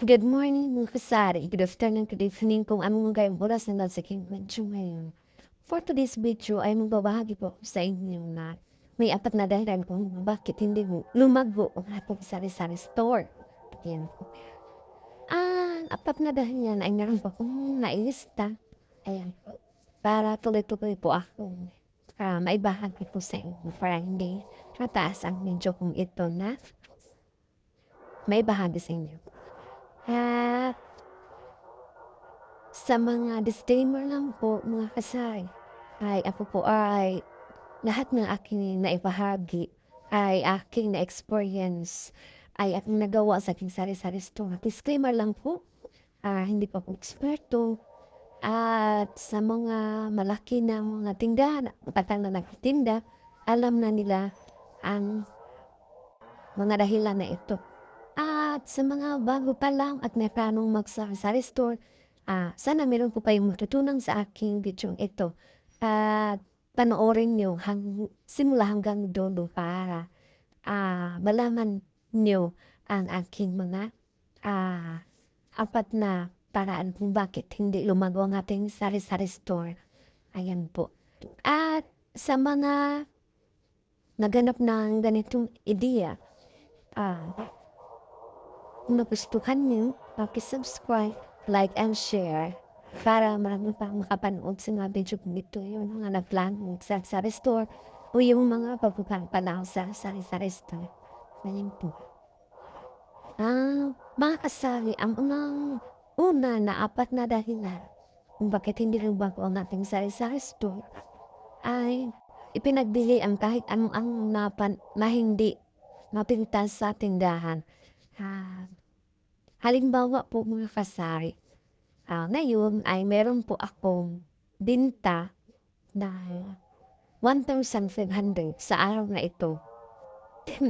Good morning mga kasari. Good afternoon, good evening kung anong kayong oras na nasa aking medyo ngayon. For today's video ay magbabahagi po sa inyo na may apat na dahilan kung bakit hindi mo lumago ang ating sari-sari store. Ayan po. Ah, apat na dahilan ay meron po akong nailista. Ayan po. Para tuloy-tuloy po ako uh, maibahagi po sa inyo para hindi mataas ang medyo kung ito na may bahagi sa inyo. At sa mga disclaimer lang po mga kasay, ay ako po ay lahat ng aking naibahagi ay aking na-experience ay aking nagawa sa aking sari-sari store. Disclaimer lang po, ah, hindi pa po eksperto. At sa mga malaki na mga tindahan, patang na nagtitinda, alam na nila ang mga dahilan na ito. Sa mga bago pa lang at may planong magsari-sari store, ah, sana meron po kayong matutunan sa aking video ito. At panoorin nyo hang, simula hanggang dulo para ah, malaman nyo ang aking mga ah, apat na paraan kung bakit hindi lumago ang ating sari-sari store. Ayan po. At sa mga naganap ng ganitong ideya, ah, kung nagustuhan niyo, subscribe like, and share para marami pang makapanood sa mga video kung ito yung mga nagplano sa sari store o yung mga pagpapanaw sa sari-sari store. Ganyan po. Ah, mga kasali, ang unang una na apat na dahilan kung bakit hindi rin bago ang ating sari-sari store ay ipinagbili ang kahit anong ang napan, na hindi mapintas sa tindahan. Ah, Halimbawa po mga kasari, ah, ngayon ay meron po akong binta na 1,500 sa araw na ito.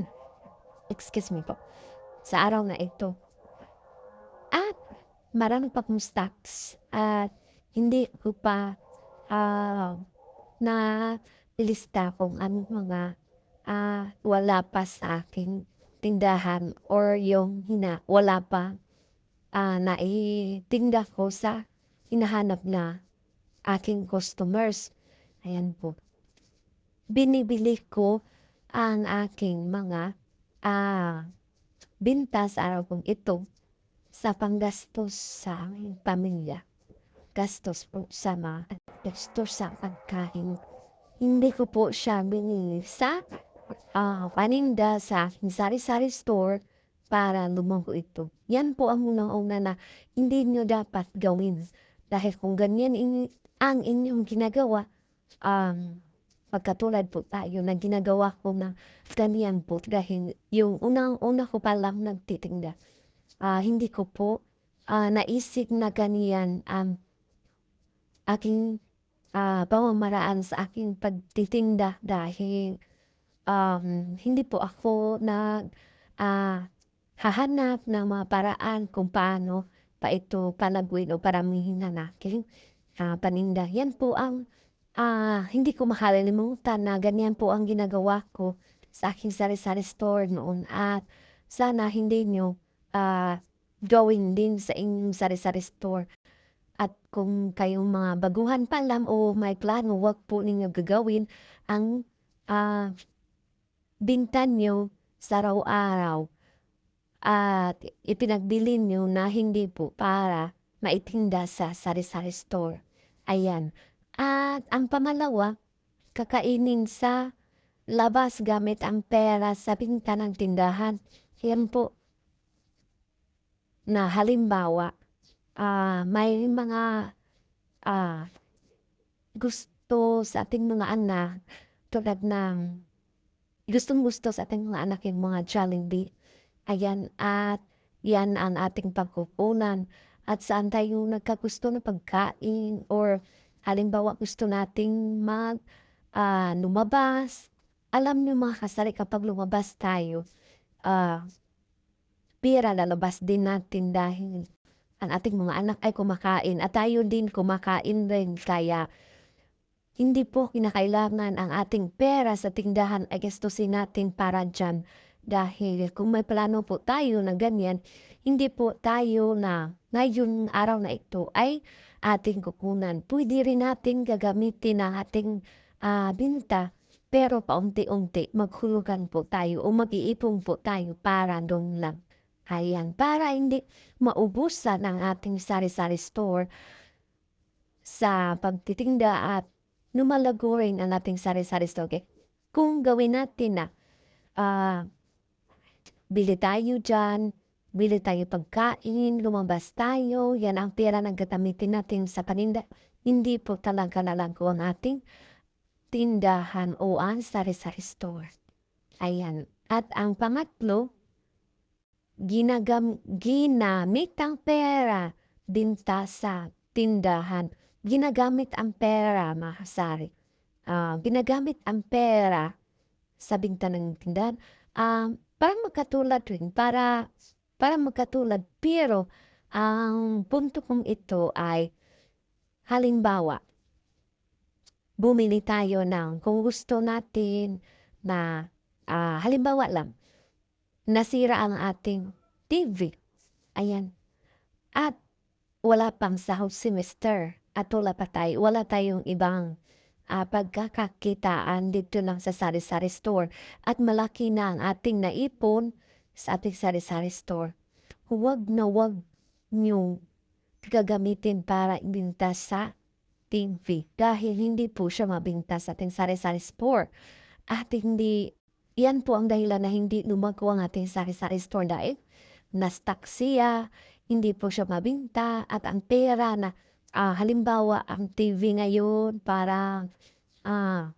Excuse me po. Sa araw na ito. At marami pa kong stocks at hindi ko pa uh, na lista kung anong mga uh, wala pa sa aking tindahan or yung hina, wala pa uh, naitinda ko sa hinahanap na aking customers. Ayan po. Binibili ko ang aking mga uh, binta sa araw kong ito sa panggastos sa aming pamilya. Gastos po sa mga gastos sa pagkain. Hindi ko po siya binili sa uh, paninda sa aking sari-sari store para lumago ito. Yan po ang unang-una na hindi nyo dapat gawin. Dahil kung ganyan in, ang inyong ginagawa, um, pagkatulad po tayo na ginagawa ko na ganyan po dahil yung unang-una ko pa lang nagtitinda. Uh, hindi ko po uh, naisip na ganyan ang um, aking uh, pamamaraan sa aking pagtitinda dahil um, hindi po ako nag uh, hahanap ng mga paraan kung paano pa ito panagwin o paramihin na aking uh, paninda. Yan po ang uh, hindi ko makalimutan na ganyan po ang ginagawa ko sa aking sari-sari store noon at sana hindi nyo uh, gawin din sa inyong sari-sari store. At kung kayong mga baguhan pa lang o may plano, wag po ninyo gagawin ang uh, bintan nyo sa araw-araw at ipinagbili nyo na hindi po para maitinda sa sari-sari store. Ayan. At ang pamalawa, kakainin sa labas gamit ang pera sa pinta ng tindahan. Yan po. Na halimbawa, uh, may mga uh, gusto sa ating mga anak tulad ng gustong gusto sa ating mga anak yung mga Jollibee Ayan, at yan ang ating pagkukunan. At saan tayo nagkagusto na pagkain or halimbawa gusto nating mag uh, lumabas. Alam niyo mga kasari kapag lumabas tayo, uh, pira lalabas din natin dahil ang ating mga anak ay kumakain at tayo din kumakain rin kaya hindi po kinakailangan ang ating pera sa tindahan ay gastusin natin para dyan dahil kung may plano po tayo na ganyan, hindi po tayo na ngayon araw na ito ay ating kukunan. Pwede rin natin gagamitin ang ating ah, binta pero paunti-unti maghulugan po tayo o mag-iipon po tayo para doon lang. Ayan, para hindi maubusan ang ating sari-sari store sa pagtitinda at lumalago rin ang ating sari-sari. Okay? Kung gawin natin na ah, bili tayo dyan, bili tayo pagkain, lumabas tayo, yan ang pera na gagamitin natin sa paninda. Hindi po talaga nalago ang ating tindahan o ang sari-sari store. Ayan. At ang pangatlo, ginagam ginamit ang pera binta sa tindahan. Ginagamit ang pera, mga kasari. Ah, ginagamit ang pera sa binta ng tindahan. Um, para magkatulad rin, para, para magkatulad. Pero, ang punto kong ito ay, halimbawa, bumili tayo ng kung gusto natin na, ah, halimbawa lang, nasira ang ating TV. Ayan. At wala pang sahod semester at wala pa tayo, wala tayong ibang ah, pagkakakitaan dito lang sa sari-sari store at malaki na ang ating naipon sa ating sari-sari store. Huwag na huwag niyong gagamitin para ibinta sa TV dahil hindi po siya mabinta sa ating sari-sari store. At hindi, yan po ang dahilan na hindi lumago ang ating sari-sari store dahil na-stuck siya, hindi po siya mabinta at ang pera na ah, halimbawa ang TV ngayon parang ah,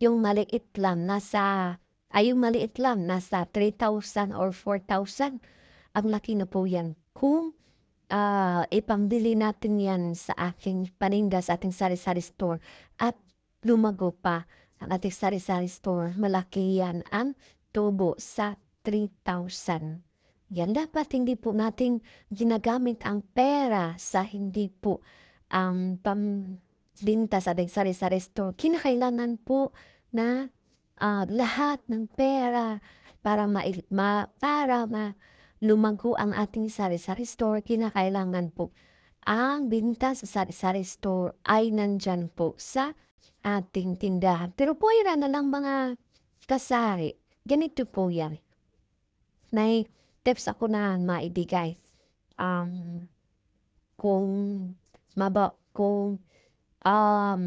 yung maliit lang nasa ay yung maliit lang nasa 3,000 or 4,000 ang laki na po yan. Kung ah, ipambili natin yan sa aking paninda sa ating sari-sari store at lumago pa ang ating sari-sari store malaki yan ang tubo sa 3,000 yan dapat hindi po nating ginagamit ang pera sa hindi po ang pambinta sa sari-sari store. Kinakailangan po na ah, lahat ng pera para ma, ma para ma lumago ang ating sari-sari store, kinakailangan po ang binta sa sari-sari store ay nandyan po sa ating tindahan. Pero po na lang mga kasari, ganito po yan. Nay, tips ako na maibigay. Um, kung maba, kung um,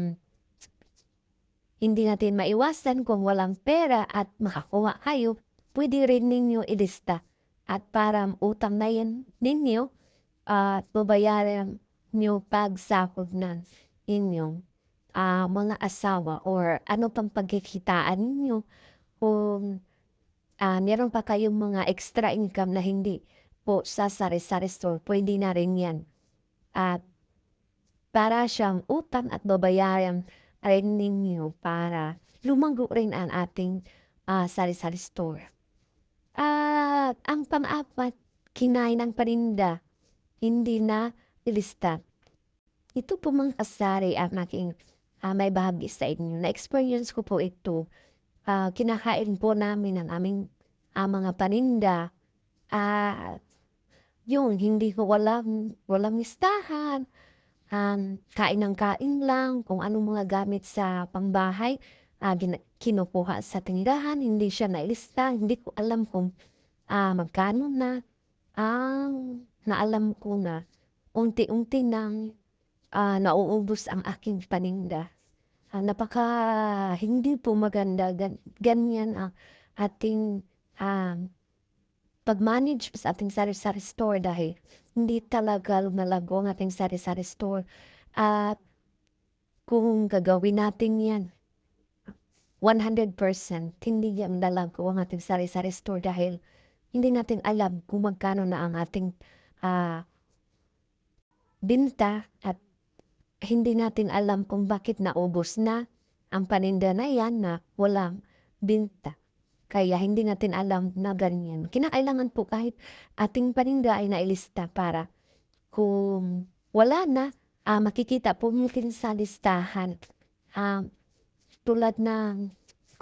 hindi natin maiwasan kung walang pera at makakuha kayo, pwede rin ninyo ilista. At para utang na yan ninyo, at uh, babayaran nyo pagsakog ng inyong uh, mga asawa or ano pang pagkikitaan ninyo kung uh, meron pa kayong mga extra income na hindi po sa sari-sari store, pwede na rin yan. At para siyang utang at babayaran rin ninyo para lumago rin ang ating uh, sari-sari store. At ang pang-apat, kinain ng paninda, hindi na ilista. Ito po mga kasari ang aking uh, may bahagi sa inyo. Na-experience ko po ito uh, kinakain po namin ang aming uh, mga paninda. At uh, yun, hindi ko walang, walang listahan. Um, kain ng kain lang, kung anong mga gamit sa pangbahay, uh, kinukuha sa tindahan, hindi siya nailista, hindi ko alam kung uh, magkano na. Ang uh, naalam ko na, unti-unti nang uh, nauubos ang aking paninda uh, napaka hindi po maganda gan, ganyan ang ating um, pag-manage sa ating sari-sari store dahil hindi talaga lumalago ang ating sari-sari store at kung gagawin natin yan 100% hindi yan lalago ang ating sari-sari store dahil hindi natin alam kung magkano na ang ating uh, binta at hindi natin alam kung bakit naubos na ang paninda na yan na walang binta. Kaya hindi natin alam na ganyan. Kinakailangan po kahit ating paninda ay nailista para kung wala na, uh, makikita po mungkin sa listahan. Uh, tulad na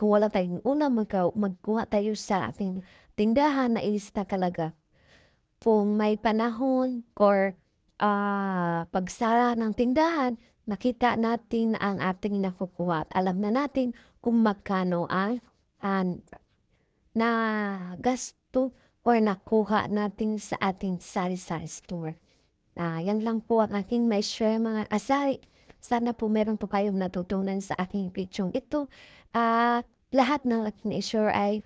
kung wala tayong ulam, magka, magkuha tayo sa ating tindahan na ilista talaga. kung may panahon or, ah, pagsara ng tindahan, nakita natin ang ating nakukuha alam na natin kung magkano ang, an nagasto or nakuha natin sa ating sari-sari store. Ah, yan lang po ang aking mai-share mga kasari. Sana po meron po kayong natutunan sa aking bidyong ito. At lahat ng aking i-share ay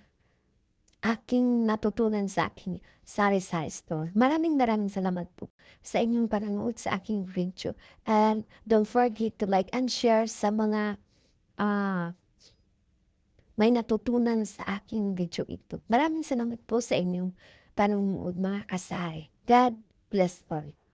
aking natutunan sa aking sari-sari store. Maraming maraming salamat po sa inyong panonood sa aking video. And don't forget to like and share sa mga ah, may natutunan sa aking video ito. Maraming salamat po sa inyong panonood mga kasari. God bless all.